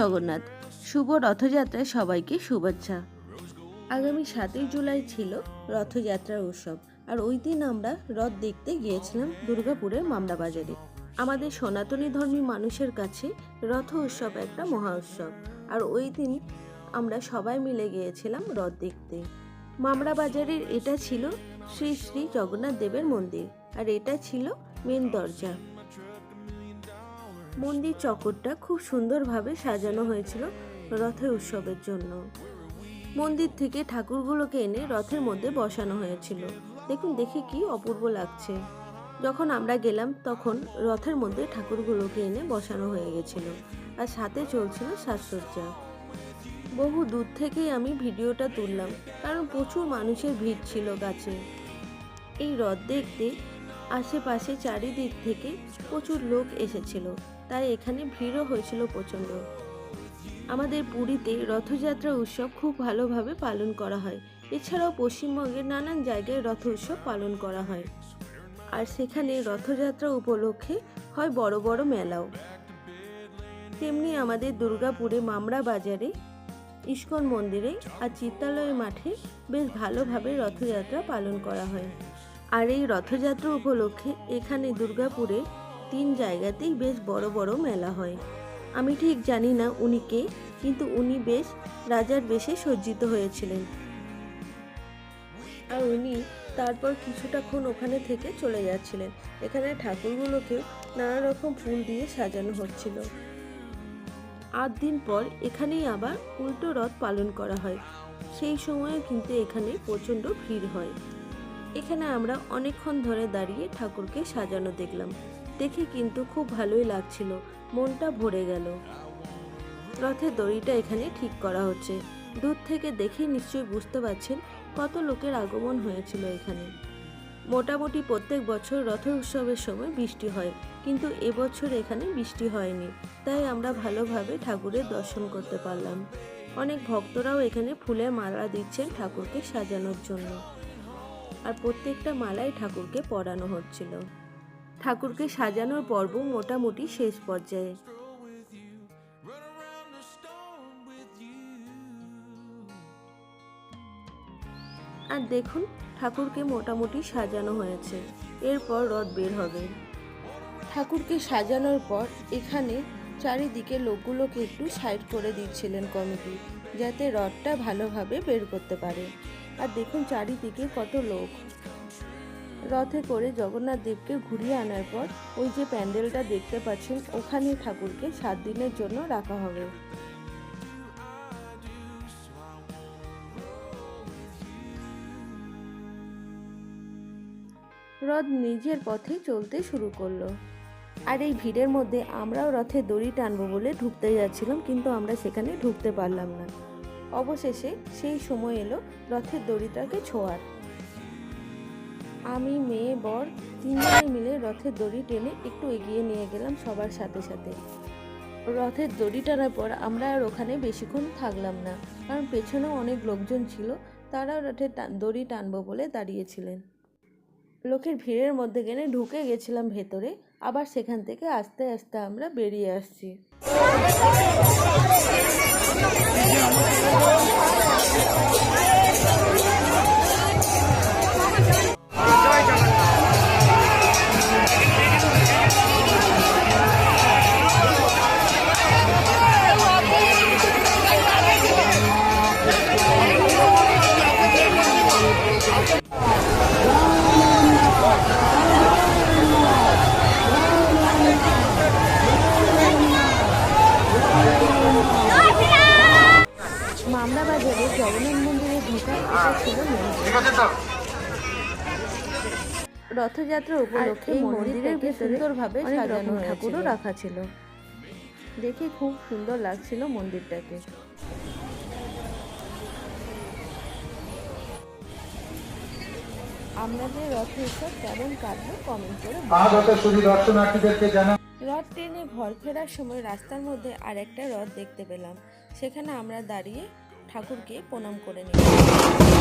জগন্নাথ। শুভ রথযাত্রায় সবাইকে শুভেচ্ছা। আগামী সাতই জুলাই ছিল রথযাত্রার উৎসব। আর ওই দিন আমরা রথ দেখতে গিয়েছিলাম দুর্গাপুরের মামলা বাজারে। আমাদের সনাতনী ধর্মী মানুষের কাছে রথ উৎসব একটা মহা উৎসব। আর ওই দিন আমরা সবাই মিলে গিয়েছিলাম রথ দেখতে। মামরা বাজারের এটা ছিল শ্রী শ্রী জগন্নাথ দেবের মন্দির। আর এটা ছিল মেন দরজা। মন্দির চক্করটা খুব সুন্দরভাবে সাজানো হয়েছিল রথের উৎসবের জন্য। মন্দির থেকে ঠাকুরগুলোকে এনে রথের মধ্যে বসানো হয়েছিল। দেখুন, দেখে কি অপূর্ব লাগছে। যখন আমরা গেলাম, তখন রথের মধ্যে ঠাকুরগুলোকে এনে বসানো হয়ে গেছিল আর সাথে চলছিল সাজসজ্জা। বহু দূর থেকেই আমি ভিডিওটা তুললাম, কারণ প্রচুর মানুষের ভিড় ছিল গাছে। এই রথ দেখতে আশেপাশে চারিদিক থেকে প্রচুর লোক এসেছিল, তাই এখানে ভিড়ও হয়েছিল প্রচণ্ড। আমাদের পুরীতে রথযাত্রা উৎসব খুব ভালোভাবে পালন করা হয়। এছাড়াও পশ্চিমবঙ্গের নানান জায়গায় রথ উৎসব পালন করা হয়। আর সেখানে রথযাত্রা উপলক্ষে হয় বড় বড় মেলাও। তেমনি আমাদের দুর্গাপুরে মামরা বাজারে, ইস্কন মন্দিরে আর চিত্তালয় মাঠে বেশ ভালোভাবে রথযাত্রা পালন করা হয়। আর এই রথযাত্রা উপলক্ষে এখানে দুর্গাপুরে তিন জায়গাতেই বেশ বড় বড় মেলা হয়। আমি ঠিক জানি না উনি কে, কিন্তু উনি বেশ রাজার বেশে সজ্জিত হয়েছিলেন। আর উনি তারপর কিছুটাক্ষণ ওখানে থেকে চলে যাচ্ছিলেন। এখানে ঠাকুরগুলোকেও নানা রকম ফুল দিয়ে সাজানো হচ্ছিল। আট দিন পর এখানেই আবার উল্টো রথ পালন করা হয়। সেই সময়ে কিন্তু এখানে প্রচণ্ড ভিড় হয়। এখানে আমরা অনেকক্ষণ ধরে দাঁড়িয়ে ঠাকুরকে সাজানো দেখলাম। দেখে কিন্তু খুব ভালোই লাগছিল। মনটা ভরে গেল। রথের দড়িটা এখানে ঠিক করা হচ্ছে। দূর থেকে দেখে নিশ্চয়ই বুঝতে পারছেন কত লোকের আগমন হয়েছিল এখানে। মোটামুটি প্রত্যেক বছর রথ উৎসবের সময় বৃষ্টি হয়, কিন্তু এবছর এখানে বৃষ্টি হয়নি। তাই আমরা ভালোভাবে ঠাকুরের দর্শন করতে পারলাম। অনেক ভক্তরাও এখানে ফুলের মালা দিচ্ছেন ঠাকুরকে সাজানোর জন্য। আর প্রত্যেকটা মালাই ঠাকুরকে পরানো হচ্ছিল। ঠাকুরকে সাজানোর পর্ব মোটামুটি শেষ পর্যায়ে। আর দেখুন, ঠাকুরকে মোটামুটি সাজানো হয়েছে। এরপর রথ বের হবে। ঠাকুরকে সাজানোর পর এখানে চারিদিকে লোকগুলোকে একটু সাইড করে দিচ্ছিলেন কমিটি যাতে রথটা ভালোভাবে বের করতে পারে। আর দেখুন চারিদিকে কত লোক। রথে করে জগন্নাথ দেবকে ঘুরিয়ে আনার পর ওই যে প্যান্ডেলটা দেখতে পাচ্ছেন ওখানে ঠাকুরকে সাত দিনের জন্য রাখা হবে। রথ নিজের পথে চলতে শুরু করল। আর এই ভিড়ের মধ্যে আমরাও রথে দড়ি টানবো বলে ঢুকতে যাচ্ছিলাম, কিন্তু আমরা সেখানে ঢুকতে পারলাম না। অবশেষে সেই সময় এলো রথের দড়িটাকে ছোঁয়ার। আমি, মেয়ে, বর তিনজনে মিলে রথের দড়ি টেনে একটু এগিয়ে নিয়ে গেলাম সবার সাথে সাথে। রথের দড়ি টানার পর আমরা আর ওখানে বেশিক্ষণ থাকলাম না, কারণ পেছনেও অনেক লোকজন ছিল তারাও রথের দড়ি টানবো বলে দাঁড়িয়েছিলেন। লোকের ভিড়ের মধ্যে গেলে ঢুকে গেছিলাম ভেতরে, আবার সেখান থেকে আস্তে আস্তে আমরা বেরিয়ে আসছি। মামলা বাজারে জগন্নাথ মন্দিরে ঢোকা এটা ছিল মন্দির রথযাত্রা উপলক্ষে মন্দিরের ভেতরে সুন্দরভাবে সাজানো ঠাকুরও রাখা ছিল। দেখে খুব সুন্দর লাগছিল মন্দিরটাকে। আপনাদের রথ উৎসব কেমন কাটলো কমেন্ট করে রথ ট্রেনে ঘর ফেরার সময় রাস্তার মধ্যে আরেকটা রথ দেখতে পেলাম। সেখানে আমরা দাঁড়িয়ে ঠাকুরকে প্রণাম করে নিলাম।